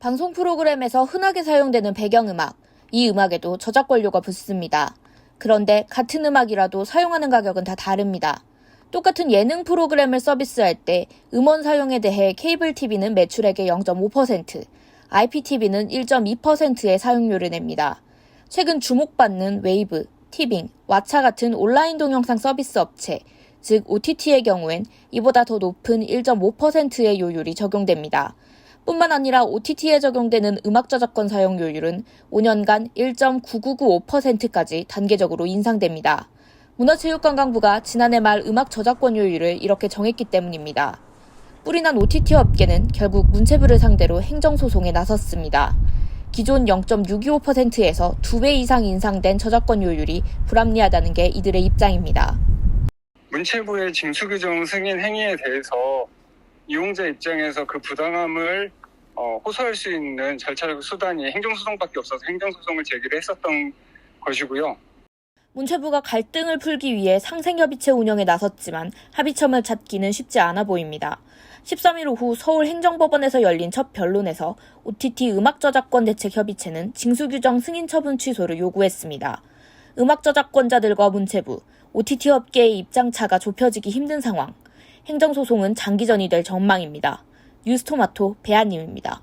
방송 프로그램에서 흔하게 사용되는 배경음악, 이 음악에도 저작권료가 붙습니다. 그런데 같은 음악이라도 사용하는 가격은 다 다릅니다. 똑같은 예능 프로그램을 서비스할 때 음원 사용에 대해 케이블 TV는 매출액의 0.5%, IPTV는 1.2%의 사용료를 냅니다. 최근 주목받는 웨이브, 티빙, 왓챠 같은 온라인 동영상 서비스 업체, 즉 OTT의 경우엔 이보다 더 높은 1.5%의 요율이 적용됩니다. 뿐만 아니라 OTT에 적용되는 음악 저작권 사용료율은 5년간 1.9995%까지 단계적으로 인상됩니다. 문화체육관광부가 지난해 말 음악 저작권료율을 이렇게 정했기 때문입니다. 뿌리난 OTT 업계는 결국 문체부를 상대로 행정소송에 나섰습니다. 기존 0.625%에서 2배 이상 인상된 저작권료율이 불합리하다는 게 이들의 입장입니다. 문체부의 징수 규정 승인 행위에 대해서 이용자 입장에서 그 부당함을 어, 호소할 수 있는 절차 수단이 행정소송밖에 없어서 행정소송을 제기를 했었던 것이고요. 문체부가 갈등을 풀기 위해 상생협의체 운영에 나섰지만 합의점을 찾기는 쉽지 않아 보입니다. 13일 오후 서울행정법원에서 열린 첫 변론에서 OTT 음악저작권 대책협의체는 징수규정 승인 처분 취소를 요구했습니다. 음악저작권자들과 문체부, OTT 업계의 입장차가 좁혀지기 힘든 상황. 행정소송은 장기전이 될 전망입니다. 뉴스토마토 배아님입니다.